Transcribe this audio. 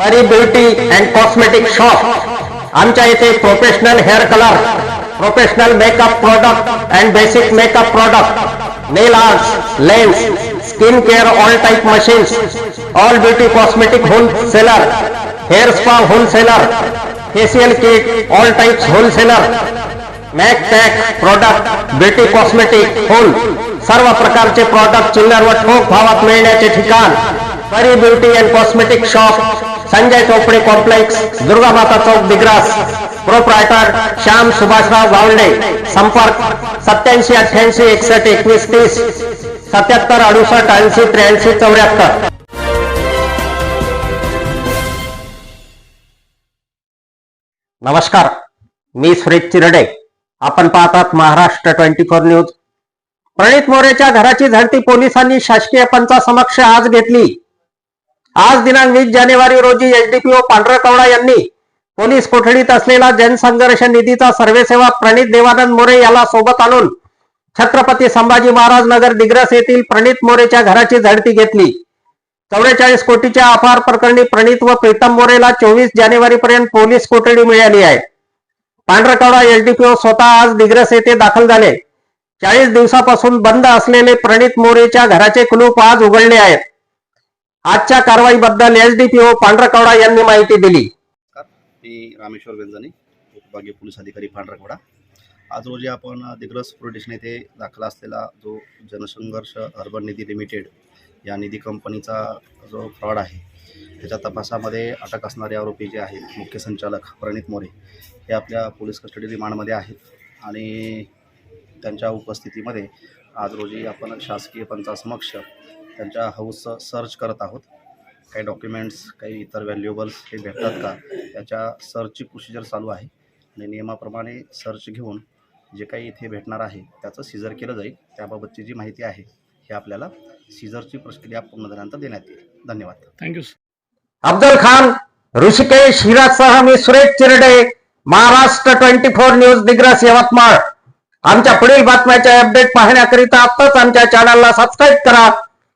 परी beauty and cosmetic shop. आमच्या इथे professional hair colour professional makeup product and basic makeup product nail arts lens skin care all type machines all beauty cosmetic wholesaler hair spa wholesaler facial kit all types wholesaler mac pack product beauty cosmetic whole सर्व प्रकारचे product चिल्लर व ठोक भावात मिळण्याचे ठिकाण Pari beauty and cosmetic shop. Sanjay Chopade complex Durga Mata Chowk Digras proprietor Shyam Subhashrao Gawande संपर्क सत्याऐंशी अठ्ठ्याऐंशी एकसष्ट एकवीस तीस सत्याहत्तर अडुसष्ट ऐंशी त्र्याऐंशी चौऱ्याहत्तर. नमस्कार मी सुरेश चिरडे. आपण पाहतात Maharashtra twenty four news. Pranit मोरेच्या घराची झडती पोलिसांनी शासकीय पंचासमक्ष आज घेतली. आज दिनांक वीस जानेवारी रोजी एसडीपीओ पांढरकवडा यांनी पोलीस कोठडीत असलेला जनसंघर्ष निधीचा सर्वेसेवा प्रणित देवानंद मोरे याला सोबत आणून छत्रपती संभाजी महाराज नगर दिग्रस येथील प्रणित मोरेच्या घराची झडती घेतली. चौवेचाळीस कोटीच्या अफार प्रकरणी प्रणित व प्रीतम मोरेला चोवीस जानेवारी पर्यंत पोलीस कोठडी मिळाली आहे. पांढरकवडा एसडीपीओ स्वतः आज दिग्रस येथे दाखल झाले. चाळीस दिवसापासून बंद असलेले प्रणित मोरेच्या घराचे कुलूप आज उघडले आहेत. आजच्या कारवाईबद्दल एसडीपीओ पांढरकवडा यांनी माहिती दिली. मी रामेश्वर व्यंजने उपविभागीय पोलीस अधिकारी पांढरकवडा. आज रोजी आपण दिग्रस पोलीस स्टेशन येथे दाखल असलेला जो जनसंघर्ष अर्बन निधी लिमिटेड या निधी कंपनीचा जो फ्रॉड आहे त्याच्या तपासामध्ये अटक असणारे आरोपी जे आहेत मुख्य संचालक प्रणित मोरे हे आपल्या पोलीस कस्टडी रिमांडमध्ये आहेत आणि त्यांच्या उपस्थितीमध्ये आज रोजी आपण शासकीय पंचासमक्ष त्यांच्या हाऊसचं सर्च करत आहोत. काही डॉक्युमेंट्स काही इतर व्हॅल्युएबल्स हे भेटतात का? याच्या सर्चची प्रोसिजर चालू आहे. आणि नियमाप्रमाणे सर्च घेऊन जे काही इथे भेटणार आहे त्याचं सीझर केलं जाईल. त्याबाबतची जी माहिती आहे हे आपल्याला सीझरची प्रक्रिया पूर्ण झाल्यानंतर देण्यात येईल. धन्यवाद. थँक्यू अफजल खान ऋषिकेश हिराजसह मी Suresh Chirde Maharashtra twenty four news Digras Yavatmal. आमच्या पुढील बातम्याचे अपडेट पाहण्याकरिता आत्ताच आमच्या चॅनलला सबस्क्राईब करा.